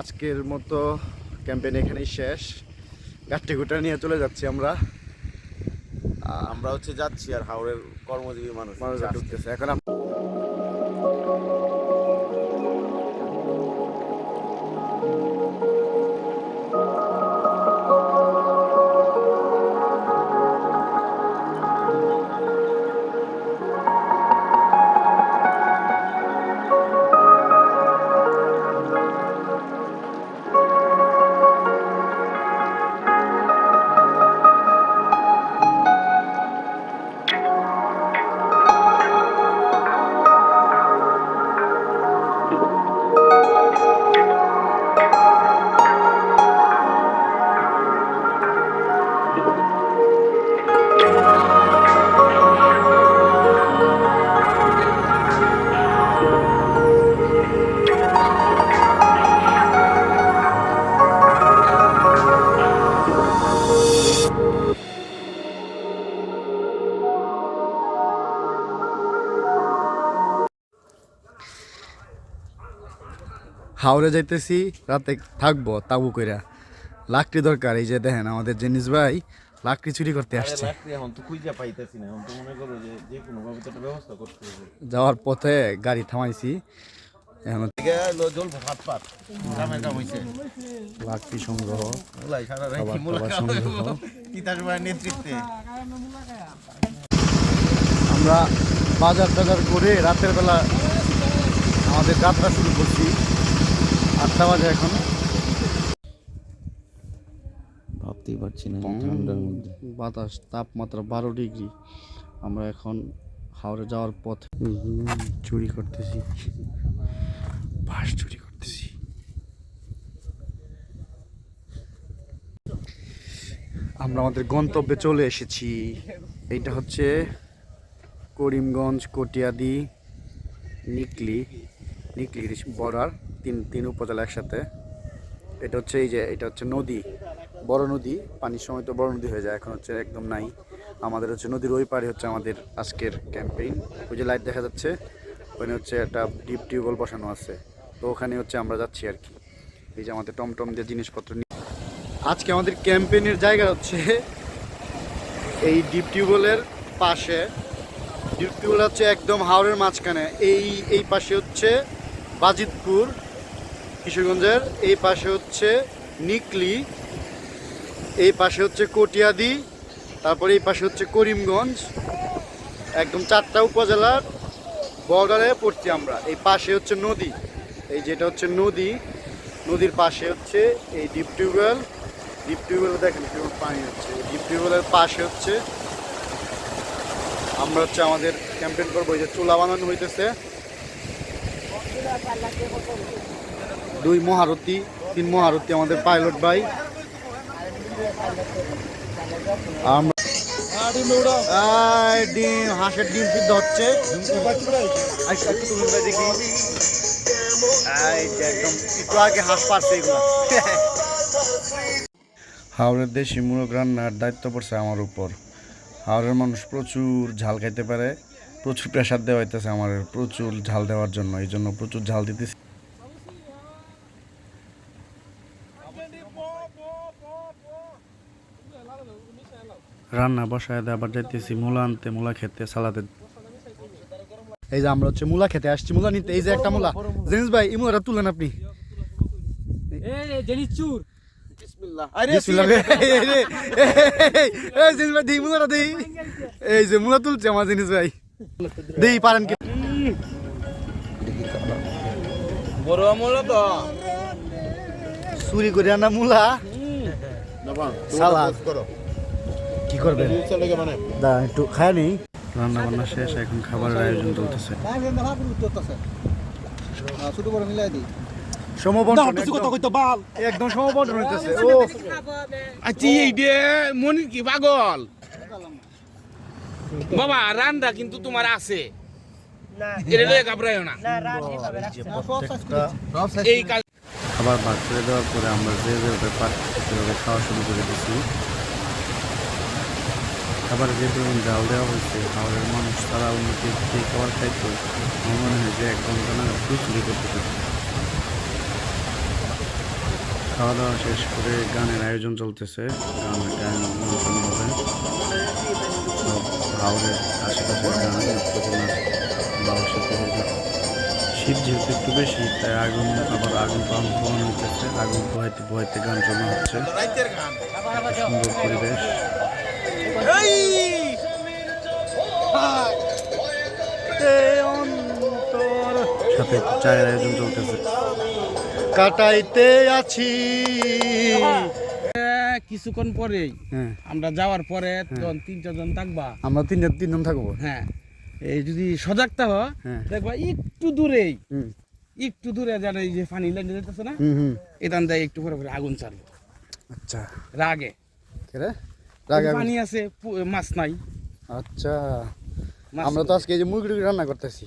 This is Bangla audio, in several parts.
আজকের মতো ক্যাম্পেন এখানেই শেষ। গাঠি গুটা নিয়ে চলে যাচ্ছি আমরা। আমরা হচ্ছে যাচ্ছি আর হাওড়ের কর্মজীবী মানুষ মানুষ ঢুকতেছে। এখন হাওড়ে যাইতেছি রাতে থাকব তাবু কইরা। লাকড়ি দরকার এই যে দেখেন আমাদের জেনিস ভাই লাকড়ি চুরি করতে আসছে। যাওয়ার পথে গাড়ি থামাইছি। লাকড়ি সংগ্রহ আমরা বাজার টাজার করে রাতের বেলা আমাদের যাত্রা শুরু করছি। আটটা বাজে এখন। ভাবতেই পারছি না ঠান্ডার মধ্যে। বাতাস তাপমাত্রা বারো ডিগ্রি। আমরা এখন হাওড়ে যাওয়ার পথ। চুরি করতেছি। বাস চুরি করতেছি। আমরা আমাদের গন্তব্যে চলে এসেছি। এইটা হচ্ছে করিমগঞ্জ কটিয়াদি নিকলি। নিকলি বর্ডার তিন তিন উপজেলা একসাথে। এটা হচ্ছে এই যে, এটা হচ্ছে নদী, বড় নদী, পানির সময় তো বড় নদী হয়ে যায়, এখন হচ্ছে একদম নাই। আমাদের হচ্ছে নদীর ওই পারে হচ্ছে আমাদের আজকের ক্যাম্পেইন ওই যে লাইট দেখা যাচ্ছে, ওখানে হচ্ছে একটা ডিপ টিউবওয়েল বসানো আছে। তো ওখানে হচ্ছে আমরা যাচ্ছি আর কি। এই যে আমাদের টমটম দিয়ে জিনিসপত্র নিয়ে আজকে আমাদের ক্যাম্পেইনের জায়গা হচ্ছে এই ডিপ টিউবওয়েলের পাশে। ডিপ টিউবওয়েল হচ্ছে একদম হাওড়ের মাঝখানে। এই এই পাশে হচ্ছে বাজিতপুর, কিশোরগঞ্জের, এই পাশে হচ্ছে নিকলি, এই পাশে হচ্ছে কটিয়াদি, তারপরে এই পাশে হচ্ছে করিমগঞ্জ, একদম চারটা উপজেলার বর্ডারে পড়ছি আমরা। এই পাশে হচ্ছে নদী, এই যেটা হচ্ছে নদী, নদীর পাশে হচ্ছে এই ডিপ টিউবওয়েল ডিপ টিউবওয়েল দেখেন কেমন পানি হচ্ছে। ডিপ টিউবওয়েলের পাশে হচ্ছে, আমরা হচ্ছে আমাদের ক্যাম্পেন করব, এই যে চুলা বানানো হইতেছে। দুই মহারথী তিন মহারথী আমাদের পাইলট ভাই। ডিম হাঁসের ডিম সিদ্ধ হচ্ছে। আচ্ছা, হাঁস হাওড়ের দেশি মুরগ রান্নার দায়িত্ব পড়ছে আমার উপর। হাওড়ের মানুষ প্রচুর ঝাল খাইতে পারে। প্রচুর প্রেশার দেওয়া হইতেছে আমার প্রচুর ঝাল দেওয়ার জন্য এই জন্য প্রচুর ঝাল দিতেছি রান্না বসায় দিয়ে আবার যাইতেছি মূলা আনতে মূলা খেতে সালাদে এই যে আমরা হচ্ছে মূলা খেতে আসছি মূলা নিতে এই যে একটা মূলা জিনিস ভাই এই মূলাটা তুলেন আপনি এই, এই, এই, এই, এই, জিনিস ভাই দেই মূলাটা দেই এই যে মূলা তুলছে আমার জিনিস ভাই দেই পারেন কি? বড় আমল তো। চুরি করে আনা মূলা? সালাদ। করো। কি করবেন? মানে। দা একটু খায় নেই? রান্না বান্না শেষ এখন খাবারের আয়োজন চলতেছে। একদম- একদম সমবন্টন হইতেছে। ও। আচ্ছা এই দে মনির কি পাগল? বাবা রান্না কিন্তু তোমার আছে। খাবার ভাগ করে দেওয়ার পরে আমরা যে যেভাবে পাচ্ছি সেভাবে খাওয়া শুরু করে দিচ্ছি খাবার যে ধরুন জাল দেওয়া হয়েছে খাবারের মানুষ তারা উন্নতি যে খাবার খাইতো আমার মনে হয় যে এক ঘণ্টা না চুরি করতে পারে। খাওয়া দাওয়া শেষ করে গানের আয়োজন চলতেছে। গান গান অনুষ্ঠান হবে। হাওড়ের আশেপাশের গান নৃত্যকলার বাউসের পুকুর শীত যেহেতু একটু বেশি তাই আগুন আবার আগুন পাম পোহানো হচ্ছে আগুন পোহাইতে পোহাইতে গান শোনা হচ্ছে। সুন্দর পরিবেশ। সাথে চায়ের আয়োজন চলতেছে। কাটাইতে আছি। কিছুক্ষণ পরেই হ্যাঁ। আমরা যাওয়ার পরে তখন তিন চারজন থাকবা। আমরা তিনজন তিনজন থাকব। হ্যাঁ। এই যদি সজাগ থাকো হ্যাঁ। দেখবা একটু দূরেই একটু দূরে যেন এই যে পানি লাইনে যেতেছে না? এখান থেকে একটু পরে পরে আগুন চালবে আচ্ছা। রাগে। রাগ। পানি আছে মাছ নাই। আচ্ছা। আমরা তো আজকে এই যে মুরগি টুরগি রান্না করতেছি।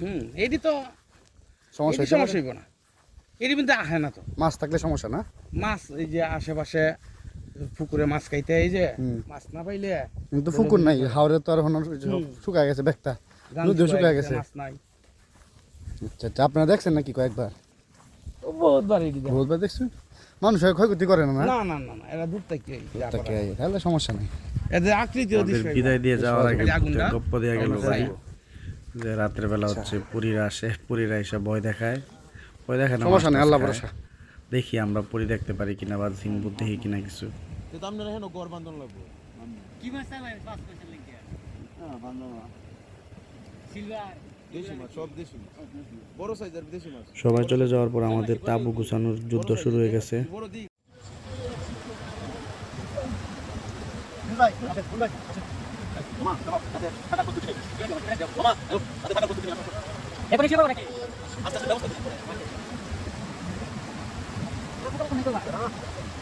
হুম এটি তো সমস্যা সমস্যা পারে? হইব না। এটি কিন্তু আহে না তো। মাছ থাকলে সমস্যা না? মাছ এই যে আশেপাশে পুকুরে মাছ খাইতে এই যে। মাছ না পাইলে কিন্তু ফুকুর নাই হাওড়ে তো আর হুম। শুকায় গেছে ব্যাগটা নদীও শুকায় গেছে, মাছ নাই। আচ্ছা আচ্ছা আপনারা দেখছেন নাকি কয়েকবার? ও বহুতবার এটি। বহুতবার দেখছেন? মানুষ হয় ক্ষয়ক্ষতি করে না না? না না এরা দূর থেকে তাহলে সমস্যা নেই। এদের আকৃতি বিদায় দিয়ে যাওয়ার আগে গপ্প দিয়ে গেল যাইবো। যে রাত্রের বেলা হচ্ছে পুরীরা আসে পুরীরা এসে ভয় দেখায়। ভয় দেখায় না সমস্যা নেই, আল্লাহ। ভরসা। দেখি আমরা পুরী দেখতে পারি কিনা বা সিং বুদ্ধি কিনা কিছু। তো আপনারা হেন গড় বান্ধন লাগবো। মাছ সব দেশি মাছ। বড় সাইজের দেশি মাছ। সবাই চলে যাওয়ার পর আমাদের তাবু গুছানোর যুদ্ধ শুরু হয়ে গেছে।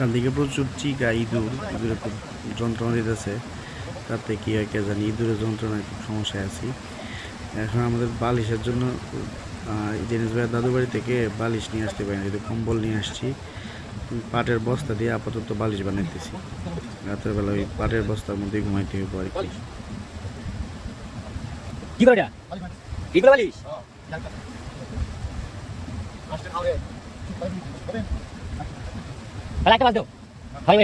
বড় দিক চারদিকে প্রচুর চিকা ইঁদুর ইঁদুরে খুব যন্ত্রণা দিতেছে। তাতে কি হয় কে জানি ইঁদুরের যন্ত্রণায় খুব সমস্যায় আছি। এখন আমাদের বালিশের জন্য জেনিস ভাইয়ের দাদু বাড়ি থেকে বালিশ নিয়ে আসতে পারি না কিন্তু কম্বল নিয়ে আসছি। পাটের বস্তা দিয়ে আপাতত বালিশ বানাইতেছি। রাতের বেলা ওই পাটের বস্তার মধ্যে ঘুমাইতে হইব আর কি। কি করে কি করে বলিস তাহলে একটা বাজ দাও হয়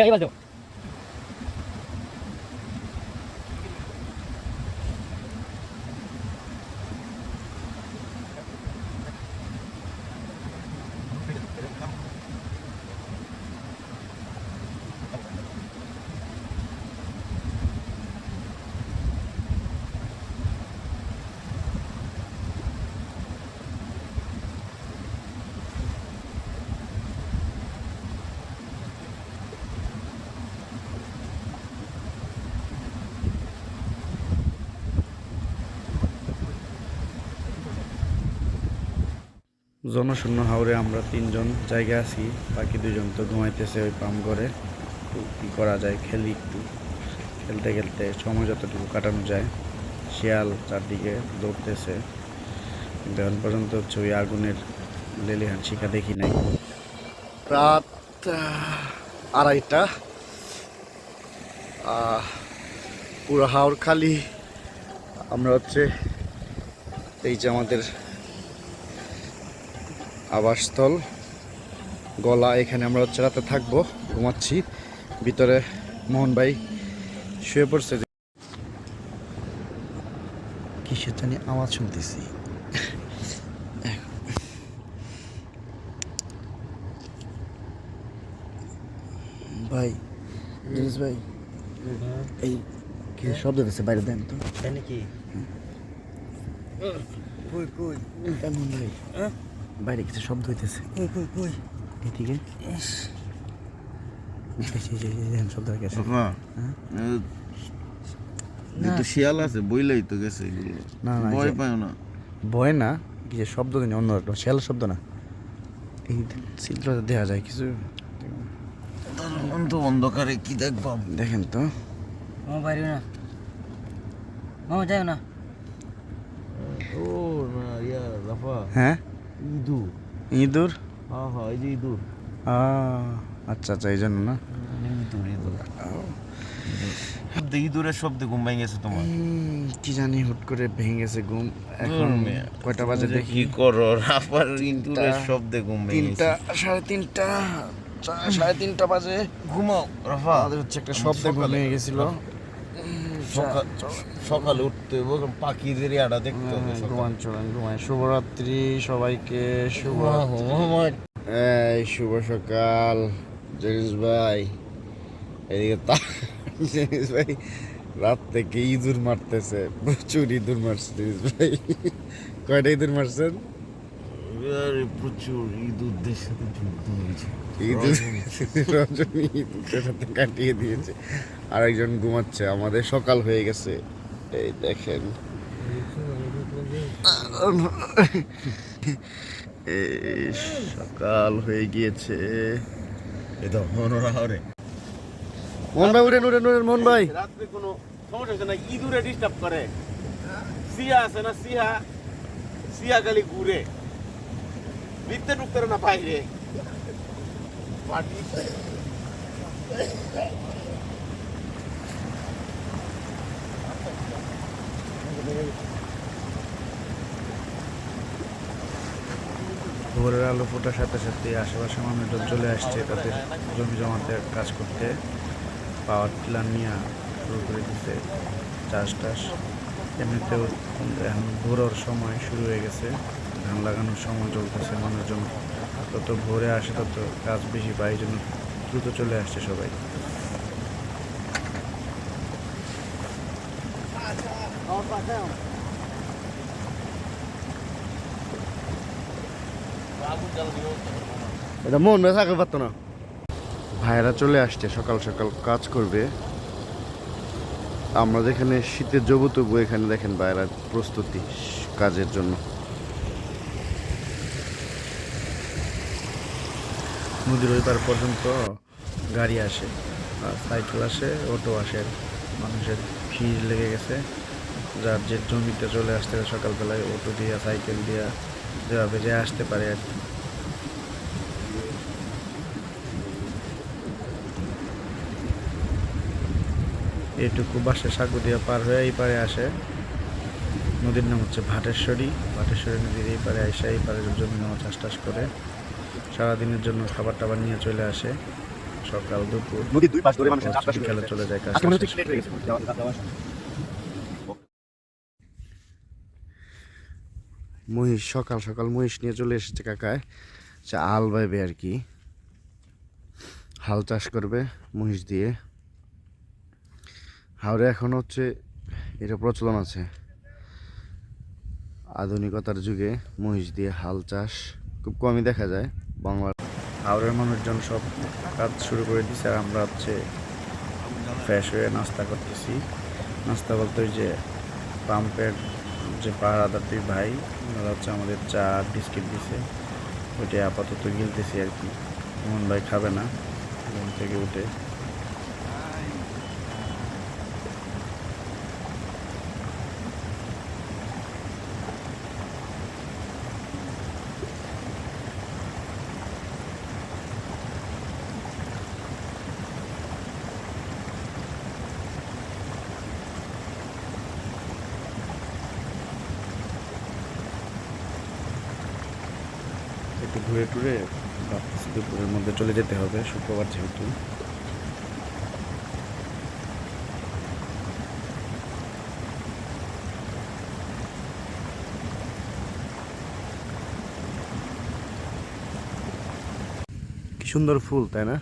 জনশূন্য হাওরে আমরা তিনজন জায়গা আছি, বাকি দুজন তো ঘুমাইতেছে ওই পাম করে কী করা যায়? খেলি একটু। খেলতে খেলতে সময় যতটুকু কাটানো যায়, শিয়াল চারদিকে দৌড়তেছে। কিন্তু এখন পর্যন্ত হচ্ছে ওই আগুনের লেলিহান শিখা দেখি নাই। রাত আড়াইটা। পুরো হাওড় খালি। আমরা হচ্ছে এই যে আমাদের আবাসস্থল। গলা এখানে আমরা হচ্ছে রাতে থাকব ঘুমাচ্ছি। ভিতরে মোহন ভাই শুয়ে পড়ছে কিসের জানি আওয়াজ শুনতেছি। ভাই জিনিস ভাই এই কি শব্দ দিচ্ছে বাইরে দেন তো। নাকি? এমন ভাই? বাইরে কিছু শব্দ হইতেছে। এদিকে শব্দ হয়ে? গেছে তো শিয়াল আছে বইলেই তো গেছে এগুলো। না, না, ভয় পায় না। ভয় না কি শব্দ জানি অন্য একটা শেয়াল শব্দ না। এই চিত্রটা দেখা যায় কিছু। তো অন্ধকারে কি দেখবাম দেখেন তো। মামা বাইরে না। মামা যাও না। ও না ইয়া রাফা। হ্যাঁ? ইদু ইঁদুর? হ্যাঁ হ্যাঁ এই যে ইঁদুর। আচ্ছা আচ্ছা এই জন্য না? ইঁদুর ইঁদুর। ইঁদুরের শব্দে ঘুম ভেঙে গেছে তোমার কি জানি হুট করে ভেঙে গেছে ঘুম এখন কয়টা বাজে দেখি। কি করো রাফার ইঁদুরের শব্দে ঘুম ভেঙে তিনটা সাড়ে তিনটা সাড়ে তিনটা বাজে। ঘুমাও রাফা। আমাদের হচ্ছে একটা শব্দে ঘুম ভেঙে গেছিল। সকাল উঠতে হবে পাখিদের আড়া দেখতে হবে সকালে। ঘুমান চলেন ঘুমায়। শুভরাত্রি সবাইকে শুভ এই শুভ সকাল জেনিস ভাই। এদিকে তা জেনিস ভাই রাত থেকে ইঁদুর মারতেছে। প্রচুর ইঁদুর মারছে জেনিস ভাই। কয়টা ইঁদুর মারছেন? আরে প্রচুর ইঁদুরদের সাথে যুদ্ধ হয়েছে। ইঁদুর রজনী ইঁদুরদের সাথে কাটিয়ে দিয়েছে। আরেকজন ঘুমাচ্ছে আমাদের সকাল হয়ে গেছে। এই দেখেন। এই সকাল হয়ে গিয়েছে। এ তো হনরা হরে মন ভাই উঠেন উঠেন উঠেন মন ভাই। রাত্রে কোনো সমস্যা হচ্ছে না ইঁদুরে ডিস্টার্ব করে। সিয়া আছে না সিয়া সিয়া খালি ঘুরে। ভিতরে ঢুকতে না বাইরে। ভোরের আলো ফোটার সাথে সাথে আশেপাশে মানুষজন চলে আসছে, তাদের জমি জমাতে কাজ করতে। পাওয়ার টিলার নিয়ে শুরু করে দিতে চাষ টাস। এমনিতেও এখন ভোরের সময় শুরু হয়ে গেছে। ধান লাগানোর সময় চলতেছে, মানুষজন তত ভোরে আসে, তত কাজ বেশি পায়, এই জন্য দ্রুত চলে আসছে সবাই। এটা মন থাকতে পারতো না। ভাইয়েরা চলে আসছে, সকাল সকাল কাজ করবে। আমরা যেখানে শীতের জবু তবু, এখানে দেখেন ভাইয়েরা প্রস্তুতি কাজের জন্য। নদীর ওই পার পর্যন্ত গাড়ি আসে সাইকেল আসে অটো আসে। মানুষের ভিড় লেগে গেছে। যার যে জমিতে চলে আসতে সকালবেলায় অটো দিয়ে সাইকেল দিয়ে, যেভাবে যে আসতে পারে আর কি। এইটুকু বাসে সাগুদিয়া পার হয়ে এই পারে আসে। নদীর নাম হচ্ছে ভাটেশ্বরী। ভাটেশ্বরী নদীর এই পারে এসে এই পারে জমি জমা চাষ টাস করে। সারাদিনের জন্য খাবার টাবার নিয়ে চলে আসে সকাল দুপুর। নদীর দুই পাশ ধরে মানুষের আবার শুরু বিকালে চলে যায় কাজ। মহিষ সকাল সকাল মহিষ নিয়ে চলে এসেছে কাকায়। সে হাল বাইবে আর কি। হাল চাষ করবে মহিষ দিয়ে। হাওড়ে এখন হচ্ছে এটা প্রচলন আছে। আধুনিকতার যুগে মহিষ দিয়ে হাল চাষ খুব কমই দেখা যায়। বাংলার হাওড়ের মানুষজন সব কাজ শুরু করে দিচ্ছে আর আমরা হচ্ছে ফ্রেশ হয়ে নাস্তা করতেছি। নাস্তা বলতে ওই যে পাম্পের যে পাহারাদার দুই ভাই, ওরা হচ্ছে আমাদের চা বিস্কিট দিছে। ওইটা আপাতত গিলতেছি আর কি। মন ভাই খাবে না, ঘুম থেকে উঠে একটু ঘুরে টুরে ভাবতেছি দুপুরের মধ্যে চলে যেতে হবে শুক্রবার যেহেতু। কি সুন্দর ফুল, তাই না?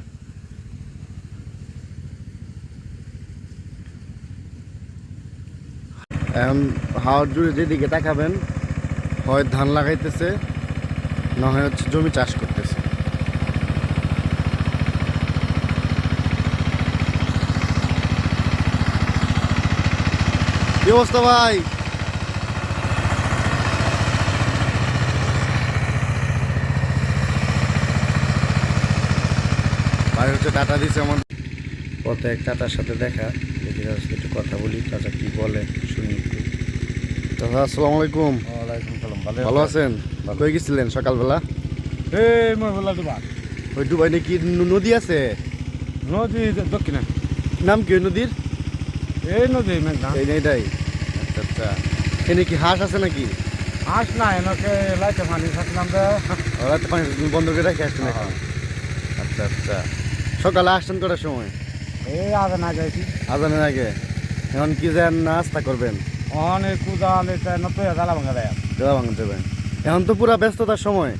এখন হাওয়ার জুড়ে যেদিকে তাকাবেন, হয় ধান লাগাইতেছে, না হয় হচ্ছে জমি চাষ করতেছে। কি অবস্থা ভাই? ভাই হচ্ছে টাটা দিছে আমার পথে এক টাটার সাথে দেখা দেখি তার সাথে একটু কথা বলি চাচা কি বলে শুনি চাচা আসসালামু আলাইকুম। ওয়ালাইকুম সালাম ভালো ভালো আছেন? কই গেছিলেন সকালবেলা? এই মই বলা দুবা ওই ডুবাই নাকি ন- নদী আছে? নদী দক্ষিণে। নাম কি ওই নদীর? এই নদী মেঘনা এই এইটাই আচ্ছা আচ্ছা। এখানে কি হাঁস আছে নাকি? হাঁস না এনেকে লাইতে পানি থাকলাম রে ওরা তো পানি বন্ধ করে রেখে আসছেন এখন? আচ্ছা আচ্ছা। সকালে আসছেন কটার সময়? এই আগে না যাইছি আজানের আগে? এখন কি যেন নাস্তা করবেন? অনেক কুদাল এটা নতুন জ্বালা ভাঙা দেয় দেওয়া ভাঙতে দেবেন। এখন তো পুরা ব্যস্ততার সময়।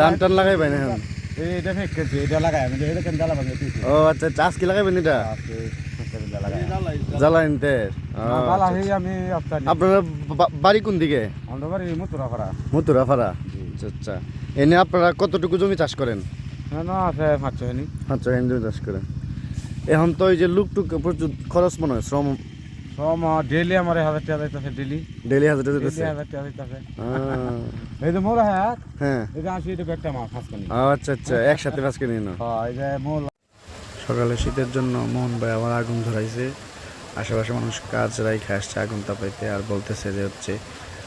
ধান টান লাগাইবেন এখন? এইটা ফেকেছি এটা লাগাই আমি এটা কেন জ্বালা ভাঙা ও আচ্ছা চাষ কি লাগাইবেন এটা? আমি আপনার বাড়ি কোন দিকে? আমরা বাড়ি আচ্ছা আচ্ছা। এনে আপনারা কতটুকু জমি চাষ করেন? আছে আচ্ছা জমি চাষ করেন। এখন তো এই যে লুকটুক প্রচুর খরচ মনে হয় শ্রম সম ডেলি আমার হাজার টাকা যাইতেছে ডেলি ডেলি হাজার টাকা ডেলি দিতেছে হাজার টাকা যাইতেছে। এই যে মোর হ্যাঁ হ্যাঁ। এই যে আসি এটা একটা মাছ ফাঁস আচ্ছা আচ্ছা একসাথে হ্যাঁ এই যে মোর সকালে শীতের জন্য মোহন ভাই আবার আগুন ধরাইছে। আশেপাশে মানুষ কাজ রাইখে আসছে আগুন তাপাইতে আর বলতেছে যে হচ্ছে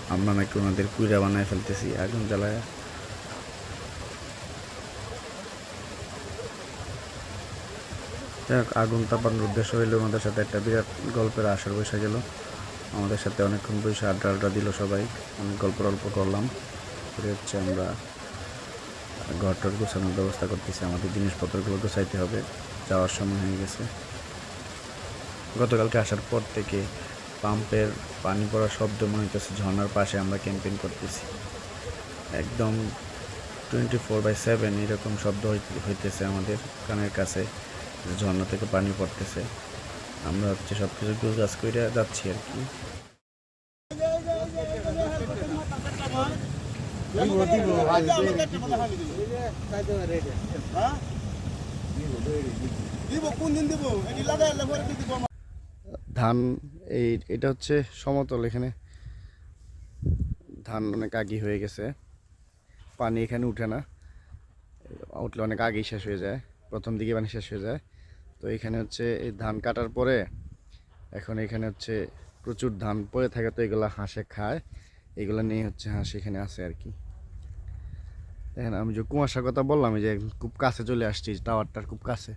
আমরা নাকি ওনাদের কুইরা বানায় ফেলতেছি আগুন জ্বালায়। যাই হোক, আগুন তাপানোর উদ্দেশ্য হইলে ওনাদের সাথে একটা বিরাট গল্পের আসর বসে গেল। আমাদের সাথে অনেকক্ষণ বসে আড্ডা আড্ডা দিল সবাই। অনেক গল্প টল্প করলাম। করে হচ্ছে আমরা ঘর টর গোছানোর ব্যবস্থা করতেছি। আমাদের জিনিসপত্রগুলো গোছাইতে হবে। যাওয়ার সময় হয়ে গেছে। গতকালকে আসার পর থেকে পাম্পের পানি পড়ার শব্দ মনে হইতেছে ঝর্নার পাশে আমরা ক্যাম্পেইন করতেছি। একদম টোয়েন্টি ফোর বাই সেভেন এরকম শব্দ হইতে- হইতেছে আমাদের কানের কাছে ঝর্ণা থেকে পানি পড়তেছে। আমরা হচ্ছে সব কিছু গাছ করে যাচ্ছি আর কি। ধান, এই, এটা হচ্ছে সমতল এখানে। ধান অনেক আগে হয়ে গেছে। পানি এখানে উঠে না। উঠলে অনেক আগেই শেষ হয়ে যায়। প্রথম দিকে পানি শেষ হয়ে যায়। তো এখানে হচ্ছে এই ধান কাটার পরে এখন এখানে হচ্ছে প্রচুর ধান পড়ে থাকে, তো এগুলো হাঁসে খায়। এগুলো নিয়ে হচ্ছে হাঁস এখানে আছে আর কি। দেখেন, আমি যে কুয়াশার কথা বললাম যে খুব কাছে চলে আসছি টাওয়ারটার খুব কাছে।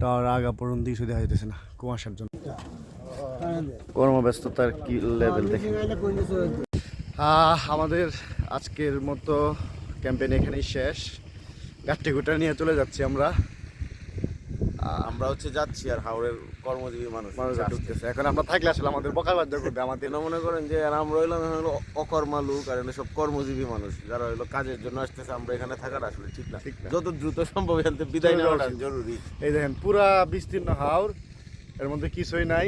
টাওয়ার আগা পর্যন্ত কিছু দেখা যেতেছে না, কুয়াশার জন্য। কর্মব্যস্ততার কি লেভেল দেখেন? আমাদের আজকের মতো ক্যাম্পেইন এখানেই শেষ। গাঠটি গুটা নিয়ে চলে যাচ্ছি আমরা। আমরা হচ্ছে যাচ্ছি আর হাওড়ের কর্মজীবী মানুষ মানুষ ঢুকতেছে। এখন আমরা থাকলে আসলে আমাদের বকা বাধ্য করবে আমাদের তেন মনে করেন যে আর আমরা হইলাম হলো অকর্মা লোক আর এগুলো সব কর্মজীবী মানুষ যারা হইল কাজের জন্য আসতেছে আমরা এখানে থাকার আসলে ঠিক না। ঠিক যত দ্রুত সম্ভব এখান থেকে বিদায় নেওয়াটা জরুরি। এই দেখেন পুরা বিস্তীর্ণ হাওড় এর মধ্যে কিছুই নাই।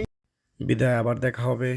বিদায় আবার দেখা হবে।